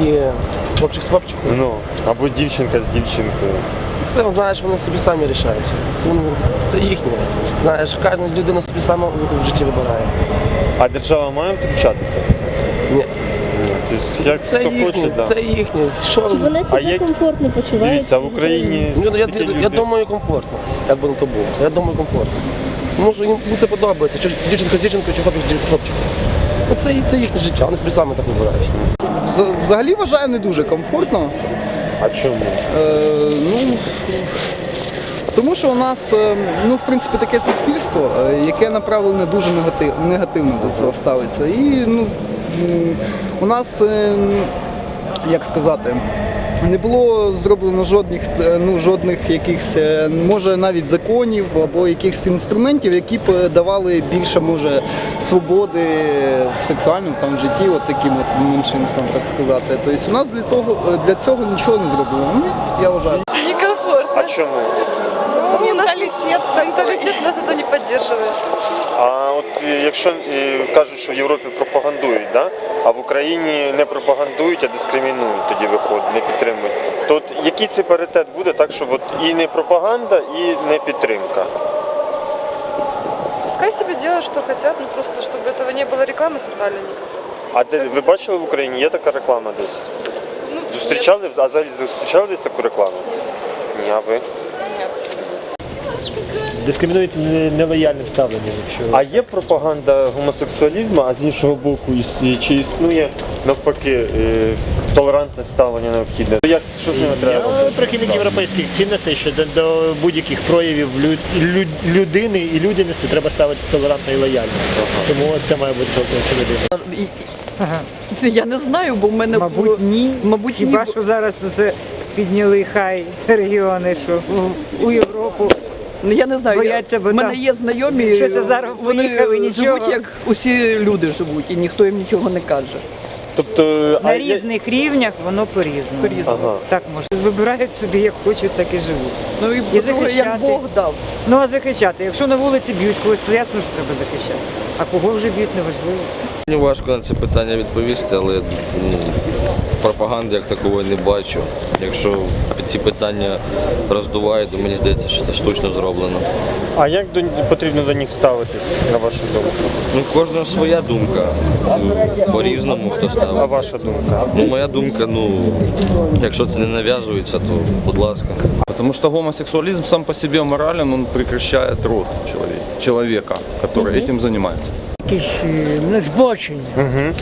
такі хлопчик з хлопчиком. Ну, або дівчинка з дівчинкою. Це, знаєш, вони собі самі рішають. Це, це їхнє. Знаєш, кожна людина собі сама в- в житті вибирає. А держава має втручатися в це? Ні. Тобто, як Це хто їхнє, хоче, да. це їхнє. Що? Чи вони себе як- комфортно почувають? Дивіться, в Україні Ну, я, такі я, я люди- думаю, комфортно, як би не то було. Я думаю, комфортно. Що їм ну, це подобається. Чи дівчинка з дівчинкою, чи хлопчик з хлопчиком. Ну, це, це їхнє життя, вони собі самі так вибирають. Вз- Взагалі вважаю не дуже комфортно. А чому? Е, ну, тому що у нас, е, ну, в принципі, таке суспільство, е, яке направлене дуже негатив, негативно до цього ставиться. І ну, у нас, е, як сказати, не було зроблено жодних, е, ну, жодних якихось, е, може навіть законів або якихось інструментів, які б е, давали більше може свободи в сексуальному там житті, от таким от меншинствам, так сказати. Тобто у нас для того для цього нічого не зроблено. Ну, я вважаю. Некомфортно. А чому? Ну, менталитет. Менталитет нас это не поддерживает. А от е, якщо е, кажуть, що в Європі пропагандують, да? а в Україні не пропагандують, а дискримінують, тоді виходить, не підтримують. То от який цей паритет буде, так що от і не пропаганда, і не підтримка? Пускай себе делают, что хотят, ну просто, чтобы этого не было рекламы социальной никакой. А де ви бачили в Україні? Є така реклама десь? Ну, Зустрічали а взагалі зустрічали десь таку рекламу? Ні, а ви? Нет. дискримінують нелояльним ставленням, якщо А є пропаганда гомосексуалізму, а з іншого боку, іс- чи існує навпаки е, толерантне ставлення необхідне? Як що з ними треба? я прихильник європейських цінностей, що до, до будь-яких проявів лю- лю- людини і людяності треба ставити толерантно і лояльно. Тому це має бути цілком людина. Я не знаю, бо в мене було- Мабуть, ні. Мабуть, ні, Хіба бо- що зараз це підняли хай регіони, що в- у Європу. Ну, я не знаю. Бояться, я, в мене там є знайомі, щось зараз вони поїхали, нічого. живуть, як усі люди живуть, і ніхто їм нічого не каже. Тобто, а На є- різних рівнях воно по-різному. По-різному. Ага. Так можна. Вибирають собі, як хочуть, так і живуть. Ну і, І по-друге, як. Бог дав. Ну а захищати, якщо на вулиці б'ють когось, то ясно, що треба захищати. А кого вже б'ють, неважливо. Мені важко на це питання відповісти, але ну, пропаганди як такої не бачу. Якщо ці питання роздувають, то мені здається, що це штучно зроблено. а як до, потрібно до них ставитись, на вашу думку? Ну, кожного своя думка. По-різному хто А ставить. ваша думка? Ну, моя думка, ну, якщо це не нав'язується, то будь ласка. Потому что гомосексуализм сам по себе морален, он прекращает род человека, человека который этим занимается. якісь е. Угу.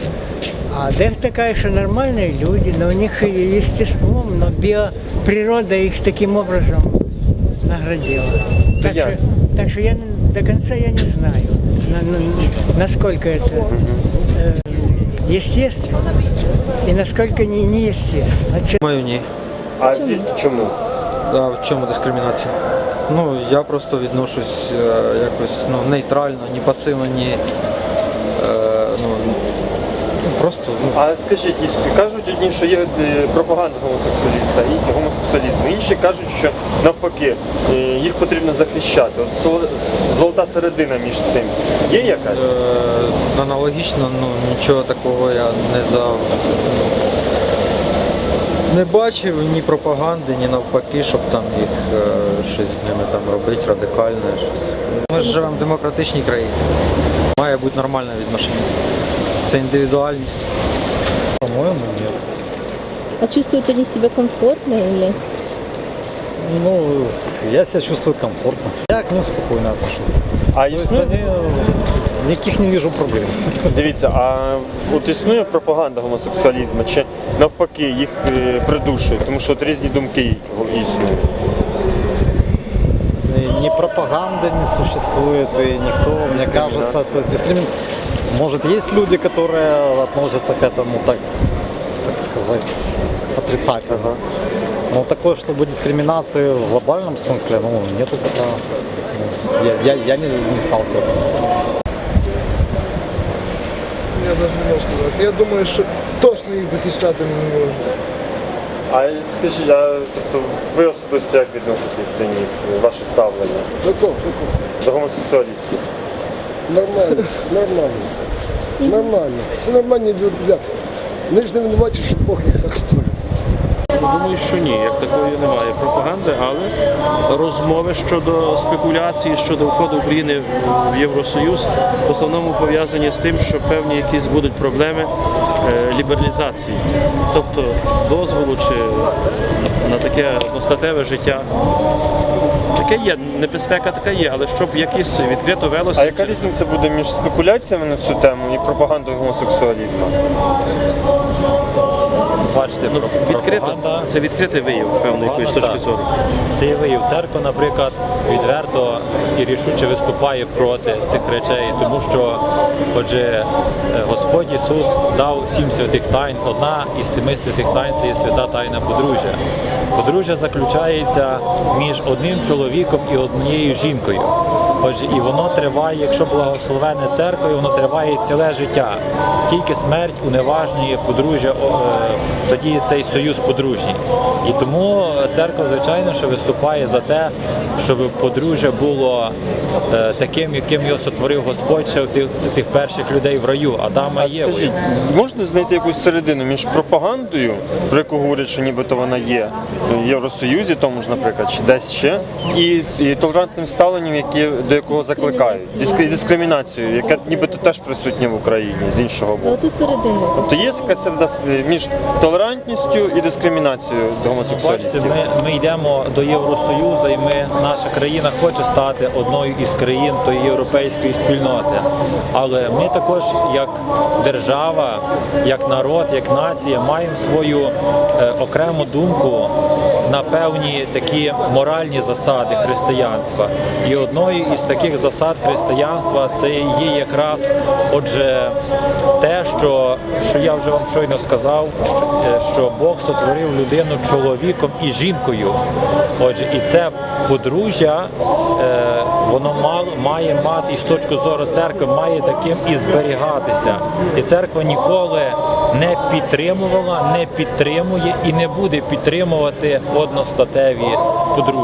А дехто каже, що нормальні люди, але у них естеством, но біо, природа їх таким образом наградила. Так як? що, так що я не- до конца я не знаю, на- на- насколько это э, естественно и насколько не, неестественно. Маю ні. А звідки чому? А в чому дискримінація? Ну, я просто відношусь е, якось ну, нейтрально, ні пасивно, ні. Просто ну, А скажіть, кажуть одні, що є е, пропаганда гомосексуаліста і гомосексуалізму. Інші кажуть, що навпаки е, їх потрібно захищати. От золота середина між цим є якась? е, аналогічно, ну, нічого такого я не за. Не бачив ні пропаганди, ні навпаки, щоб там їх щось з ними там робити, радикальне. Щось. Ми ж живемо в демократичній країні. Має бути нормальне відношення. Це індивідуальність. По-моєму, ні. А чувствуют они себя комфортно или? Ну, я себе чувствую комфортно. Я к ним спокойно отношусь. А То есть існує, они, никаких не вижу проблем. дивіться, а от існує пропаганда гомосексуалізму, чи навпаки їх е, придушують, тому що от різні думки існують. Ни, ни пропаганды не существует, и никто, мне кажется, то есть дискримин... Может, есть люди, которые относятся к этому так, так сказать, отрицательно. Но такое, чтобы дискриминации в глобальном смысле, ну, нету такого. Ну, Я, я, я не, не сталкивался. Я навіть не можу сказати. Я думаю, що точно їх захищати не можна. А скажіть, а тобто ви особисто як відноситесь до них, ваше ставлення До кого? До кого? до гомосексуалістів? Нормально, нормально. Нормально. Це нормальні люди. Ми ж не винуваті, що Бог їх так створив. Думаю, що ні, як такої немає пропаганди, але розмови щодо спекуляції щодо входу України в Євросоюз в основному пов'язані з тим, що певні якісь будуть проблеми е, лібералізації, тобто дозволу чи на таке одностатеве життя. Таке є, небезпека така є, але щоб якісь відкрито велося. А яка різниця буде між спекуляціями на цю тему і пропагандою гомосексуалізму? Бачите, відкрита, це відкритий вияв певної якоїсь точки зору. Це є вияв. Церква, наприклад, відверто і рішуче виступає проти цих речей, тому що, отже, е, Господь Ісус дав сім святих тайн. Одна із семи святих тайн це є свята тайна подружжя. Подружжя заключається між одним чоловіком і однією жінкою. Отже, і воно триває, якщо благословене церквою, воно триває ціле життя. Тільки смерть уневажнює подружжя, е, тоді цей союз подружній. І тому церква, звичайно, що виступає за те, щоб подружжя було е, таким, яким його сотворив Господь ще в тих, тих перших людей в раю, Адама і. Скажіть, можна знайти якусь середину між пропагандою, про яку говорять, що нібито вона є в Євросоюзі, тому ж, наприклад, чи десь ще, і, і толерантним ставленням, які, до якого закликають, Диск- дискримінацією, яка нібито теж присутня в Україні з іншого боку. Золоту середину. Тобто є якась середа між толерантністю і дискримінацією до Бачите, гомосексуалістів? ми, ми йдемо до Євросоюзу, і ми, наша країна хоче стати одною із країн тої європейської спільноти. Але ми також, як держава, як народ, як нація, маємо свою е, окрему думку на певні такі моральні засади християнства. І одною із таких засад християнства це є якраз, отже, те, що, що я вже вам щойно сказав, що, е, що Бог сотворив людину чоловіком і жінкою. Отже, і це подружжя, е, воно мало, має мати, і з точки зору церкви, має таким і зберігатися. І церква ніколи не підтримувала, не підтримує і не буде підтримувати одностатеві подружжя.